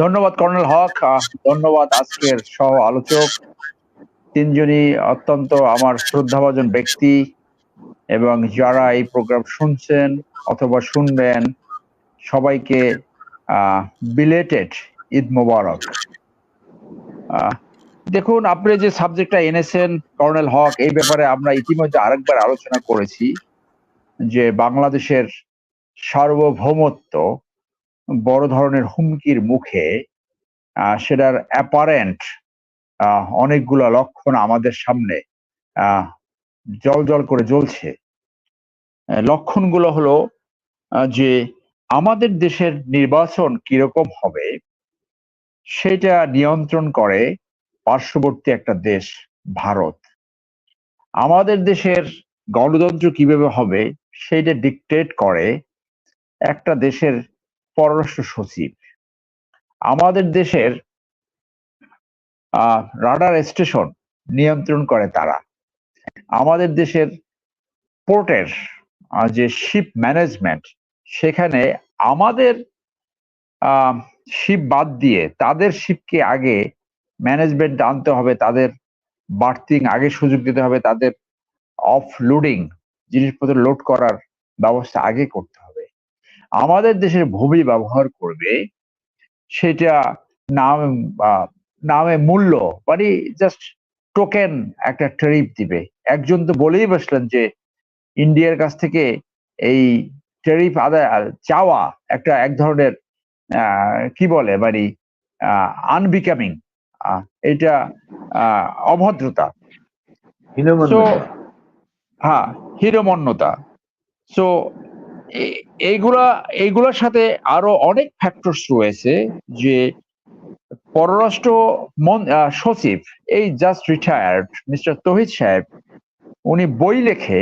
ধন্যবাদ, কর্নেল হক। ধন্যবাদ আজকের সহ আলোচক তিনজনই অত্যন্ত আমার শ্রদ্ধাভাজন ব্যক্তি এবং যারা এই প্রোগ্রাম শুনছেন অথবা শুনবেন, সবাইকে বিলেটেড ঈদ মোবারক। দেখুন, আপনি যে সাবজেক্টটা এনেছেন, কর্নেল হক, এই ব্যাপারে আমরা ইতিমধ্যে আরেকবার আলোচনা করেছি যে বাংলাদেশের সার্বভৌমত্ব বড় ধরনের হুমকির মুখে সেটার অ্যাপারেন্ট অনেকগুলো লক্ষণ আমাদের সামনে জল জল করে জ্বলছে। লক্ষণগুলো হলো যে আমাদের দেশের নির্বাচন কীরকম হবে, সেটা নিয়ন্ত্রণ করে পার্শ্ববর্তী একটা দেশ, ভারত। আমাদের দেশের গণতন্ত্র কীভাবে হবে সেইটা ডিকটেট করে একটা দেশের পররাষ্ট্র সচিব। আমাদের দেশের রাডার স্টেশন নিয়ন্ত্রণ করে তারা। আমাদের দেশের পোর্টের যে শিপ ম্যানেজমেন্ট, সেখানে আমাদের শিপ বাদ দিয়ে তাদের শিপকে আগে ম্যানেজমেন্ট আনতে হবে, তাদের বার্থিং আগে সুযোগ দিতে হবে, তাদের অফ লোডিং জিনিসপত্র লোড করার ব্যবস্থা আগে করতে হবে। আমাদের দেশের ভূমি ব্যবহার করবে সেটা নাম নামে মূল্য মানে জাস্ট টোকেন একটা ট্যারিফ দিবে। একজন তো বলেই বসলেন যে ইন্ডিয়ার কাছ থেকে এই ট্যারিফ আদায় চাওয়া একটা এক ধরনের কি বলে মানে আনবিকামিং এটা আহ, অভদ্রতা। হ্যাঁ হিরোমন্যতা সো এইগুলা, এইগুলোর সাথে আরও অনেক ফ্যাক্টরস রয়েছে যে পররাষ্ট্র সচিব, এই জাস্ট রিটায়ার্ড মিস্টার তহিদ সাহেব, উনি বই লেখে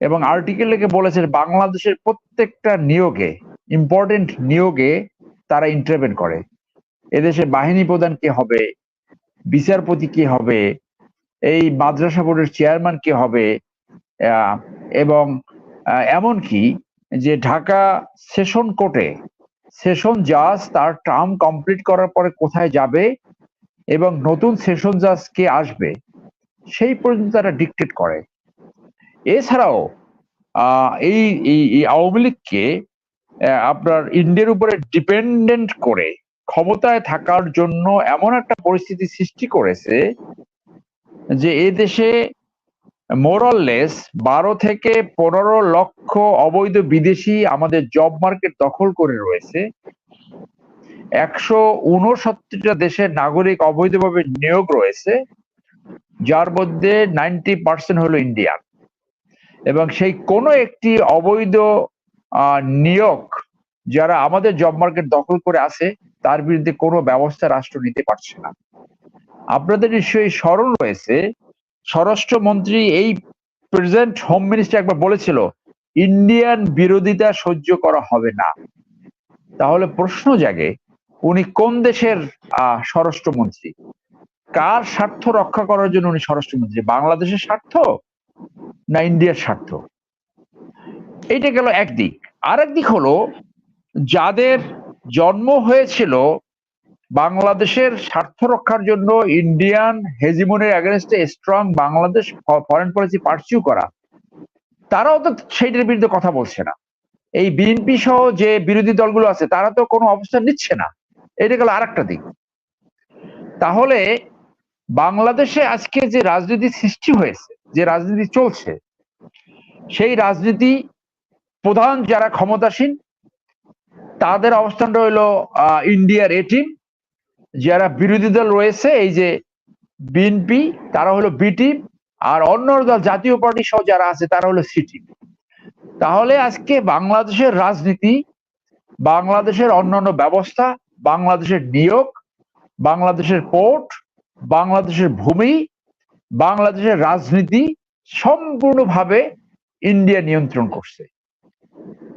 এবং আর্টিকেল লিখে বলেছেন বাংলাদেশের প্রত্যেকটা নিয়োগে ইম্পর্টেন্ট নিয়োগে তারা ইন্টারভেন করে। এদেশে বাহিনী প্রধান কে হবে, বিচারপতি কে হবে, এই মাদ্রাসা বোর্ডের চেয়ারম্যান কে হবে এবং এমনকি যে ঢাকা সেশন কোর্টে, সেশন জাজ তার টার্ম কমপ্লিট করার পরে কোথায় যাবে এবং নতুন সেশন জাজ কে আসবে, সেই পর্যন্ত তারা ডিকটেট করে। এছাড়াও এই এই আওয়ামী লীগকে আপনার ইন্ডিয়ার উপরে ডিপেন্ডেন্ট করে ক্ষমতায় থাকার জন্য এমন একটা পরিস্থিতি সৃষ্টি করেছে যে এই দেশে মোরাললেস বারো থেকে পনেরো লক্ষ অবৈধ বিদেশি আমাদের জব মার্কেট দখল করে রয়েছে। একশো উনসত্তরটা দেশের নাগরিক অবৈধভাবে নিয়োগ রয়েছে, যার মধ্যে নাইনটি পার্সেন্ট হলো ইন্ডিয়ান এবং সেই কোনো একটি অবৈধ নিয়োগ যারা আমাদের জব মার্কেট দখল করে আছে, তার বিরুদ্ধে কোনো ব্যবস্থা রাষ্ট্র নিতে পারছে না। আপনাদের নিশ্চয়ই স্মরণ রয়েছে স্বরাষ্ট্রমন্ত্রী এই প্রেজেন্ট হোম মিনিস্টার একবার বলেছিল ইন্ডিয়ান বিরোধিতা সহ্য করা হবে না। তাহলে প্রশ্ন জাগে উনি কোন দেশের আহ, স্বরাষ্ট্রমন্ত্রী? কার স্বার্থ রক্ষা করার জন্য উনি স্বরাষ্ট্রমন্ত্রী? বাংলাদেশের স্বার্থ না ইন্ডিয়ার স্বার্থ? এইটা গেল একদিক আরেক দিক হলো যাদের জন্ম হয়েছিল বাংলাদেশের স্বার্থ রক্ষার জন্য ইন্ডিয়ান হেজিমনের অ্যাগেনস্টে strong Bangladesh foreign policy pursue করা। তারাও তো সেইটার বিরুদ্ধে কথা বলছে না। এই বিএনপি সহ যে বিরোধী দলগুলো আছে তারা তো কোনো অবস্থান নিচ্ছে না। এটা গেল আরেকটা দিক। তাহলে বাংলাদেশে আজকে যে রাজনীতি সৃষ্টি হয়েছে যে রাজনীতি চলছে সেই রাজনীতি প্রধান যারা ক্ষমতাসীন তাদের অবস্থানটা আহ, ইন্ডিয়ার এ টিম যারা বিরোধী দল রয়েছে, এই যে বিএনপি তারা হলো বি টিম আর অন্য দল, জাতীয় পার্টি সহ যারা আছে, তারা হলো সি টিম তাহলে আজকে বাংলাদেশের রাজনীতি, বাংলাদেশের অন্যান্য ব্যবস্থা, বাংলাদেশের নিয়োগ, বাংলাদেশের পোর্ট বাংলাদেশের ভূমি, বাংলাদেশের রাজনীতি সম্পূর্ণভাবে ইন্ডিয়া নিয়ন্ত্রণ করছে।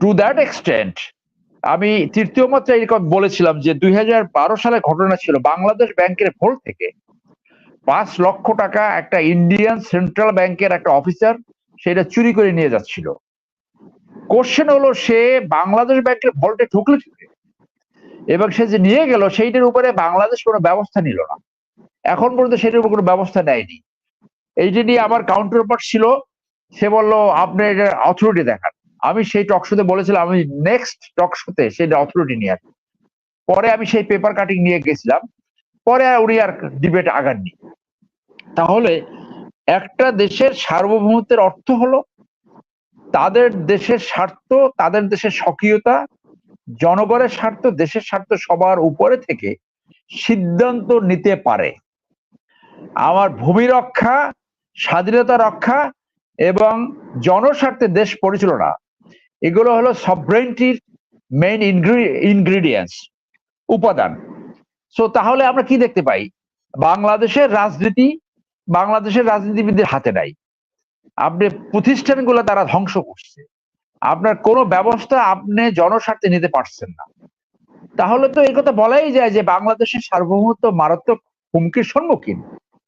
টু দ্যাট এক্সটেন্ট আমি তৃতীয় মাত্রায় এই কথা বলেছিলাম যে দুই সালে ঘটনা ছিল বাংলাদেশ ব্যাংকের ভোল থেকে। পাঁচ লক্ষ টাকা একটা ইন্ডিয়ান সেন্ট্রাল ব্যাংকের একটা অফিসার সেটা চুরি করে নিয়ে যাচ্ছিল। কোশ্চেন হলো, সে বাংলাদেশ ব্যাংকের ভোল্টে ঢুকলো কি এবং সে যে নিয়ে গেল, সেইটার উপরে বাংলাদেশ কোনো ব্যবস্থা নিল না। এখন পর্যন্ত সেটার উপর কোনো ব্যবস্থা নেয়নি। এইটা নিয়ে আমার কাউন্টার পার্ট ছিল। সে বলল, আপনি এটা অথরিটি দেখান। আমি সেই টক শোতে বলেছিলাম, আমি নেক্সট টক শোতে সেটা অথরিটি নিয়ে আসব। পরে আমি সেই পেপার কাটিং নিয়ে গেছিলাম, পরে উনি আর ডিবেট আগাননি। তাহলে একটা দেশের সার্বভৌমত্বের অর্থ হলো, তাদের দেশের স্বার্থ, তাদের দেশের স্বকীয়তা, জনগণের স্বার্থ, দেশের স্বার্থ সবার উপরে থেকে সিদ্ধান্ত নিতে পারে। আমার ভূমি রক্ষা, স্বাধীনতা রক্ষা এবং জনস্বার্থে দেশ পরিচালনা এগুলো হলো সবরেন্টির মেইন ইনগ্রিডিয়েন্টস উপাদান। সো তাহলে আমরা কি দেখতে পাই? বাংলাদেশের রাজনীতি, বাংলাদেশের রাজনীতিবিদদের হাতে নাই। আপনি প্রতিষ্ঠানগুলো তারা ধ্বংস করছে। আপনার কোনো ব্যবস্থা আপনি জনস্বার্থে নিতে পারছেন না। তাহলে তো এই কথা বলাই যায় যে বাংলাদেশের সার্বভৌমত্ব মারাত্মক হুমকির সম্মুখীন।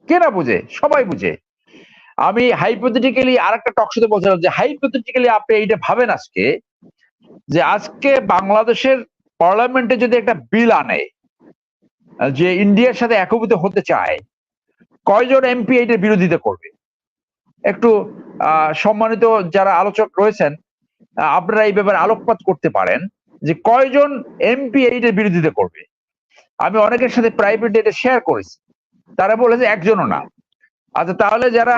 কে না বুঝে? সবাই বুঝে। আমি হাইপোথেটিক্যালি আর একটা টকশোতে বলছিলাম যে হাইপোথেটিক্যালি আপনি এইটা ভাবেন আজকে যে আজকে বাংলাদেশের পার্লামেন্টে যদি একটা বিল আনে, যে ইন্ডিয়ার সাথে একভূত হতে চায়, কয়জন এমপি এইটার বিরোধিতা করবে? একটু সম্মানিত যারা আলোচক রয়েছেন আপনারা এই ব্যাপারে আলোকপাত করতে পারেন যে কয়জন এমপি এইটার বিরোধিতা করবে। আমি অনেকের সাথে প্রাইভেট এটা শেয়ার করেছি। তারা বলেছে একজনও না। আচ্ছা তাহলে যারা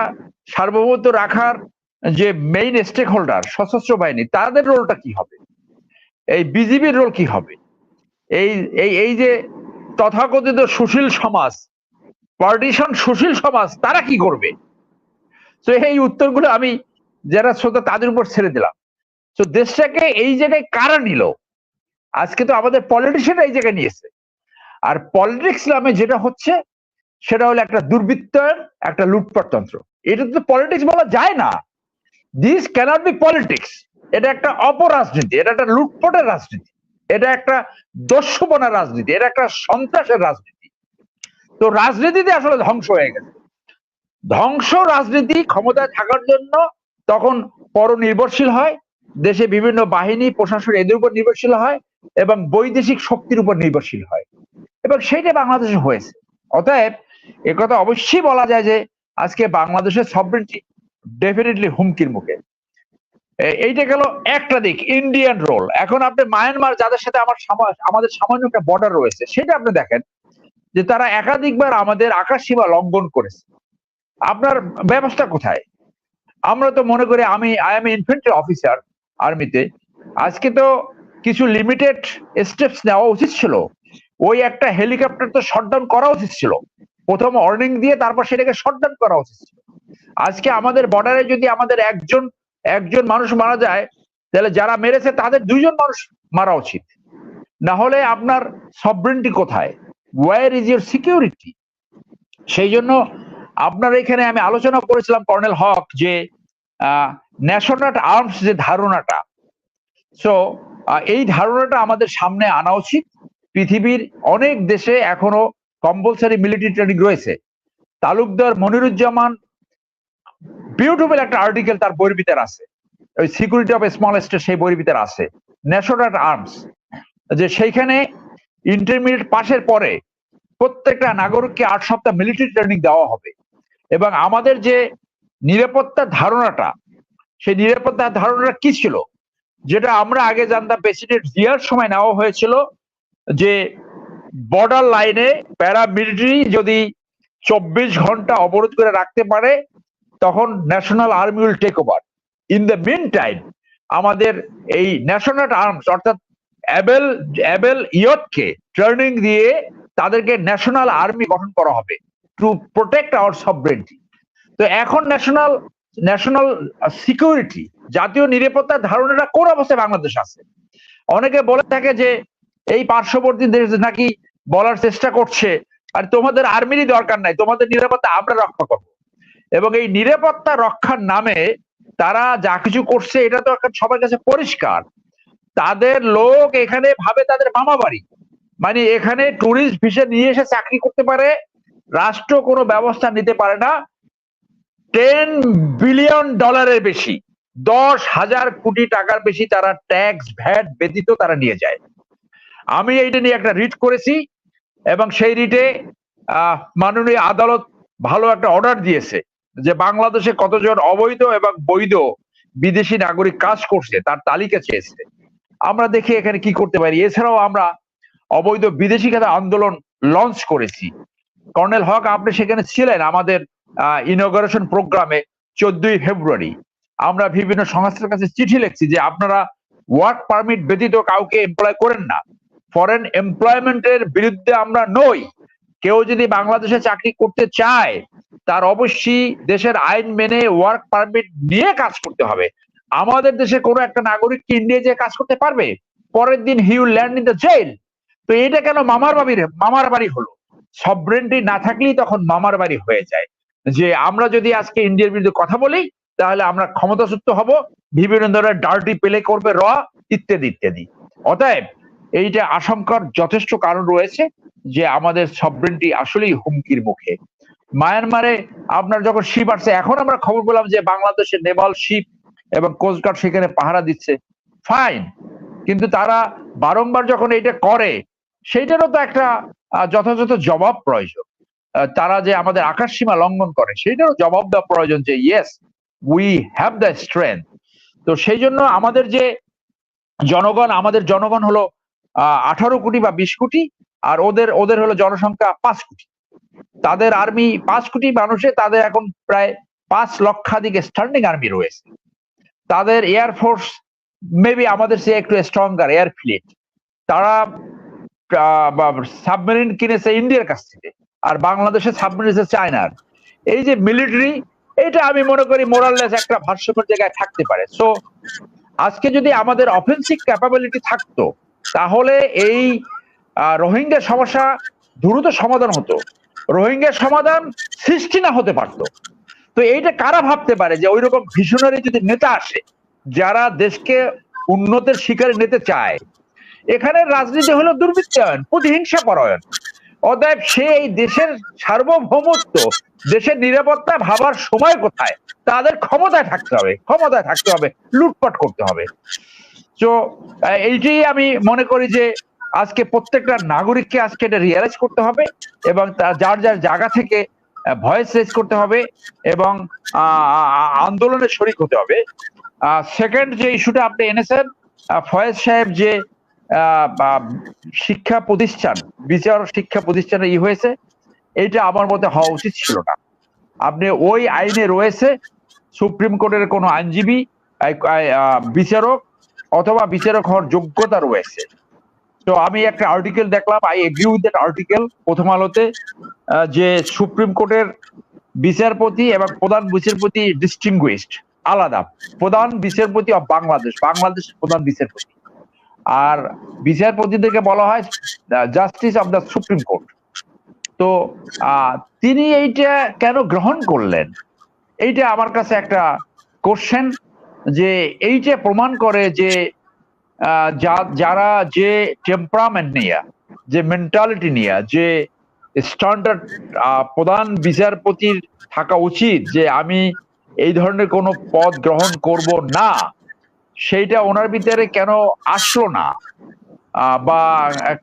সার্বভৌমত্ব রাখার যে মেইন স্টেক হোল্ডার সশস্ত্র বাহিনী, তাদের রোলটা কি হবে? এই বিজিবির রোল কি হবে? এই এই এই যে তথাকথিত সুশীল সমাজ পার্টিশন সুশীল সমাজ, তারা কি করবে? তো এই উত্তরগুলো আমি যারা শ্রোতা, তাদের উপর ছেড়ে দিলাম। তো দেশটাকে এই জায়গায় কারা নিল? আজকে তো আমাদের পলিটিশিয়ান এই জায়গায় নিয়েছে। আর পলিটিক্স নামে যেটা হচ্ছে সেটা হলো একটা দুর্বৃত্তের একটা লুটপাট তন্ত্র এটা তো পলিটিক্স বলা যায় না। দিস ক্যানট বি পলিটিক্স এটা একটা অপরাজনীতি, এটা একটা লুটপটের রাজনীতি। এটা একটা দস্যুপনার রাজনীতি, এটা একটা সন্ত্রাসের রাজনীতি। তো রাজনীতিতে আসলে ধ্বংস হয়ে গেছে। ধ্বংস রাজনীতি ক্ষমতায় থাকার জন্য তখন পরনির্ভরশীল হয়, দেশে বিভিন্ন বাহিনী, প্রশাসন এদের উপর নির্ভরশীল হয় এবং বৈদেশিক শক্তির উপর নির্ভরশীল হয়। এবং সেইটা বাংলাদেশে হয়েছে। অতএব একথা অবশ্যই বলা যায় যে আজকে বাংলাদেশের সবরেন্টি ডেফিনেটলি হুমকির মুখে। এইটা গেল একটা দিক ইন্ডিয়ান রোল এখন আপনি মায়ানমার যাদের সাথে আমার আমাদের সামান্য একটা বর্ডার রয়েছে, সেটা আপনি দেখেন যে তারা একাধিকবার আমাদের আকাশ সীমা লঙ্ঘন করেছে। আপনার ব্যবস্থা কোথায়? আমরা তো মনে করি আমি আই এম ইনফেন্ট্রি অফিসার আর্মিতে আজকে তো কিছু লিমিটেড স্টেপস নেওয়া উচিত ছিল। ওই একটা হেলিকপ্টার তো শটডাউন করা উচিত ছিল। প্রথম ওয়ার্নিং দিয়ে তারপর সেটাকে শটডাউন করা উচিত ছিল। আজকে আমাদের বর্ডারে যদি আমাদের একজন একজন মানুষ মারা যায়, তাহলে যারা মেরেছে তাদের দুইজন মানুষ মারা উচিত। না হলে আপনার সবরেন্টি কোথায়? ওয়ার ইজ ইউর সিকিউরিটি সেই জন্য আপনার এখানে আমি আলোচনা করেছিলাম কর্নেল হক যে ন্যাশনাল আর্মস যে ধারণাটা। সো এই ধারণাটা আমাদের সামনে আনা উচিত। পৃথিবীর অনেক দেশে এখনও কম্পালসারি মিলিটারি ট্রেনিং রয়েছে। তালুকদার মনিরুজ্জামান বিউটিফুল একটা আর্টিকেল তার বইয়ের ভিতরে আছে। ওই সিকিউরিটি অফ স্মল স্টেট সেই বইয়ের ভিতরে আছে। ন্যাশনাল আর্মস যে সেইখানে ইন্টারমিডিয়েট পাশের পরে প্রত্যেকটা নাগরিককে আট সপ্তাহ মিলিটারি ট্রেনিং দেওয়া হবে। এবং আমাদের যে নিরাপত্তার ধারণাটা, সেই নিরাপত্তার ধারণাটা কি ছিল? যেটা আমরা আগে জানতাম প্রেসিডেন্ট জিয়ার সময় নেওয়া হয়েছিল যে বর্ডার লাইনে প্যারামিলিটারি যদি চব্বিশ ঘণ্টা অবরোধ করে রাখতে পারে, তখন national army will take over in the meantime আমাদের এই ন্যাশনাল আর্মস অর্থাৎ অ্যাবেল অ্যাবেল ইয়টকে ট্রেনিং দিয়ে তাদেরকে ন্যাশনাল আর্মি গঠন করা হবে টু প্রোটেক্ট আওয়ার সবরেন্টি তো এখন ন্যাশনাল ন্যাশনাল সিকিউরিটি জাতীয় নিরাপত্তার ধারণাটা কোন অবস্থায় বাংলাদেশ আছে? অনেকে বলে থাকে যে এই পার্শ্ববর্তী দেশ নাকি বলার চেষ্টা করছে। আর তোমাদের আর্মিরই দরকার নাই, তোমাদের নিরাপত্তা আমরা রক্ষা করব। এবং এই নিরাপত্তা রক্ষার নামে তারা যা কিছু করছে, এটা তো সবার কাছে পরিষ্কার। তাদের লোক এখানে ভাবে তাদের মামা বাড়ি মানে এখানে টুরিস্ট ভিসা নিয়ে এসে চাকরি করতে পারে, রাষ্ট্র কোনো ব্যবস্থা নিতে পারে না। টেন বিলিয়ন ডলারের বেশি, দশ হাজার কোটি টাকার বেশি তারা ট্যাক্স ভ্যাট ব্যতীত তারা নিয়ে যায়। আমি এইটা নিয়ে একটা রিট করেছি এবং সেই রিটে মাননীয় আদালত ভালো একটা অর্ডার দিয়েছে যে বাংলাদেশে কতজন অবৈধ এবং বৈধ বিদেশি নাগরিক কাজ করছে, তার তালিকা চেয়েছে। আমরা দেখি এখানে কি করতে পারি। এছাড়াও আমরা অবৈধ বিদেশি খাতে আন্দোলন লঞ্চ করেছি। কর্নেল হক, আপনি সেখানে ছিলেন আমাদের ইনগ্রেশন প্রোগ্রামে চোদ্দই ফেব্রুয়ারি। আমরা বিভিন্ন সংস্থার কাছে চিঠি লিখছি যে আপনারা ওয়ার্ক পারমিট ব্যতীত কাউকে এমপ্লয় করেন না। ফরেন এমপ্লয়মেন্টের বিরুদ্ধে আমরা নই। কেউ যদি বাংলাদেশে চাকরি করতে চায়, তার অবশ্যই দেশের আইন মেনে ওয়ার্ক পারমিট নিয়ে কাজ করতে হবে। আমাদের দেশে কোনো একটা নাগরিক কি ইন্ডিয়া যে কাজ করতে পারবে? পরের দিন he'll land in the jail তো এটা কেন মামার বাড়ির, মামার বাড়ি হলো? সবরেন্টি না থাকলেই তখন মামার বাড়ি হয়ে যায়। যে আমরা যদি আজকে ইন্ডিয়ার বিরুদ্ধে কথা বলি, তাহলে আমরা ক্ষমতাচ্যুত হব, বিভিন্ন ধরনের ডার্টি পেলে করবে র ইত্যাদি ইত্যাদি। অতএব এইটা আশঙ্কার যথেষ্ট কারণ রয়েছে যে আমাদের সবরেন্টি আসলেই হুমকির মুখে। মায়ানমারে আপনার যখন শিপ আসছে, এখন আমরা খবর পেলাম যে বাংলাদেশের নেভাল শিপ এবং কোস্টগার্ড সেখানে পাহারা দিচ্ছে। ফাইন কিন্তু তারা বারংবার যখন এটা করে, সেইটারও তো একটা যথাযথ জবাব প্রয়োজন। তারা যে আমাদের আকাশ সীমা লঙ্ঘন করে, সেইটারও জবাব দেওয়া প্রয়োজন যে yes we have the strength তো সেই জন্য আমাদের যে জনগণ, আমাদের জনগণ হলো আঠারো কোটি বা বিশ কোটি, আর ওদের ওদের হলো জনসংখ্যা পাঁচ কোটি। তাদের আর্মি পাঁচ কোটি মানুষে তাদের এখন প্রায় পাঁচ লক্ষাধিক স্ট্যান্ডিং আর্মি রয়েছে। তাদের এয়ারফোর্স মেবি আমাদের সে একটু স্ট্রঙ্গার এয়ার ফ্লিট তারা সাবমেরিন কিনেছে ইন্ডিয়ার কাছ থেকে, আর বাংলাদেশে সাবমেরিন চায়নার। এই যে মিলিটারি এটা আমি মনে করি মোরাললেস একটা ভারসাম্যের জায়গায় থাকতে পারে। সো আজকে যদি আমাদের অফেন্সিভ ক্যাপাবিলিটি থাকতো তাহলে এই রোহিঙ্গা সমস্যা দ্রুত সমাধান হতো। রোহিঙ্গা সমাধান সৃষ্টি না হতে পারতো। তো এইটা কারা ভাবতে পারে যে ওই রকম ভিশনারি যদি নেতা আসে, যারা দেশকে উন্নতের শিকারে নিতে চায়, এখানে রাজনীতি হলো দুর্বৃত্তায়ন প্রতিহিংসা পরায়ণ অতএব সে এই দেশের সার্বভৌমত্ব, দেশের নিরাপত্তা ভাবার সময় কোথায়, তাদের ক্ষমতায় থাকতে হবে, ক্ষমতায় থাকতে হবে, লুটপাট করতে হবে। তো এইটাই আমি মনে করি যে আজকে প্রত্যেকটা নাগরিককে আজকে এটা রিয়ালাইজ করতে হবে এবং যার যার জায়গা থেকে ভয়েস রেজ করতে হবে এবং আন্দোলনে শরিক হতে হবে। সেকেন্ড যে ইস্যুটা আপনি এনেছেন ফয়েজ সাহেব যে শিক্ষা প্রতিষ্ঠান, বিচার শিক্ষা প্রতিষ্ঠানে ই হয়েছে এটা আমার মতে হওয়া উচিত ছিল না। আপনি ওই আইনে রয়েছে, সুপ্রিম কোর্টের কোনো আইনজীবী বিচারক অথবা বিচারক হওয়ার যোগ্যতা রয়েছে। তো আমি একটা আর্টিকেল দেখলাম I agree with that article প্রথম আলোতে যে সুপ্রিম কোর্টের বিচারপতি এবং প্রধান বিচারপতি ডিস্টিংগুইশড আলাদা। প্রধান বিচারপতি অফ বাংলাদেশ বাংলাদেশের প্রধান বিচারপতি। আর বিচারপতিদেরকে বলা হয় justice of the supreme court তো তিনি এইটা কেন গ্রহণ করলেন? এইটা আমার কাছে একটা কোশ্চেন যে এই যে প্রমাণ করে যে যারা যে টেম্পারামেন্ট নিয়ে, যে মেন্টালিটি নিয়ে, যে স্ট্যান্ডার্ড প্রধান বিচারপতির থাকা উচিত যে আমি এই ধরনের কোনো পদ গ্রহণ করব না, সেইটা ওনার ভিতরে কেন আসলো না? বা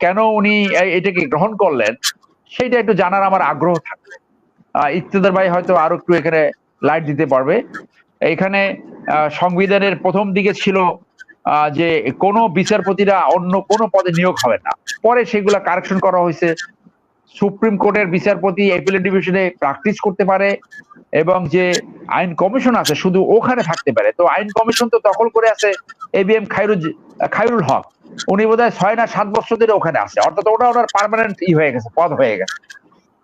কেন উনি এটাকে গ্রহণ করলেন? সেইটা একটু জানার আমার আগ্রহ থাকবে ইত্যাদার ভাই হয়তো আরও একটু এখানে লাইট দিতে পারবে। এখানে সংবিধানের প্রথম দিকে ছিল যে কোনো বিচারপতিরা অন্য কোনো পদে নিয়োগ হবে না। পরে সেগুলা কারেকশন করা হয়েছে। সুপ্রিম কোর্টের বিচারপতি এপিলেট ডিভিশনে প্র্যাকটিস করতে পারে এবং যে আইন কমিশন আছে, শুধু ওখানে থাকতে পারে। তো আইন কমিশন তো দখল করে আছে এ বি এম খাইরুজ খাইরুল হক। উনি বোধ হয় ছয় না সাত বছর ধরে ওখানে আছে। অর্থাৎ ওটা ওনার পারমানেন্ট ই হয়ে গেছে, পদ হয়ে গেছে।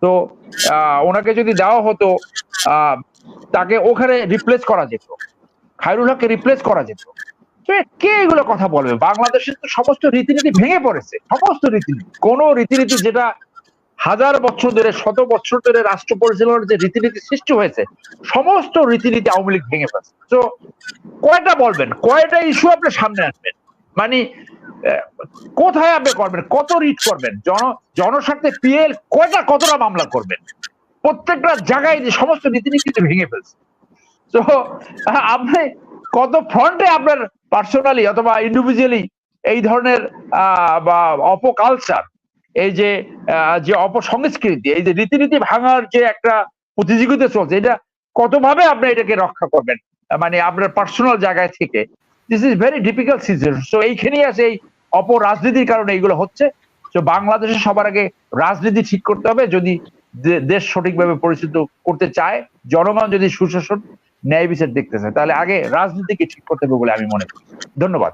তো ওনাকে যদি দেওয়া হতো তাকে ওখানে রিপ্লেস করা যেত। খাইরুল হককে রিপ্লেস করা যেত। কে এগুলো কথা বলবে? বাংলাদেশের তো সমস্ত রীতিনীতি ভেঙে পড়েছে, সমস্ত রীতিনীতি। কোন রীতিনীতি যেটা হাজার বছর ধরে, শত বছর ধরে রাষ্ট্র পরিচালনার যে রীতিনীতি সৃষ্টি হয়েছে, সমস্ত রীতিনীতি আওয়ামী লীগ ভেঙে ফেলছে। তো কয়টা বলবেন? কয়টা ইস্যু আপনি সামনে আনবেন? মানে কোথায় আপনি করবেন? কত রিট করবেন? জন, জনস্বার্থে পিএল কয়টা, কতটা মামলা করবেন? প্রত্যেকটা জায়গায় যে সমস্ত রীতিনীতি ভেঙে ফেলছে। তো আপনি কত ফ্রন্টে আপনার পার্সোনালি অথবা ইন্ডিভিজুয়ালি এই ধরনের বা অপকালচার, এই যে যে অপসংস্কৃতি, এই যে রীতিনীতি ভাঙার যে একটা প্রতিযোগিতা চলছে, এটা কতভাবে আপনি এটাকে রক্ষা করবেন? মানে আপনার পার্সোনাল জায়গায় থেকে। This is very difficult situation so এইখানেই আছে এই অপরাজনীতির কারণে এইগুলো হচ্ছে। তো বাংলাদেশে সবার আগে রাজনীতি ঠিক করতে হবে। যদি দেশ সঠিকভাবে পরিচিত করতে চায়, জনগণ যদি সুশাসন ন্যায় বিচার দেখতেছে। তাহলে আগে রাজনীতিকে ঠিক করতে হবে বলে আমি মনে করি। ধন্যবাদ।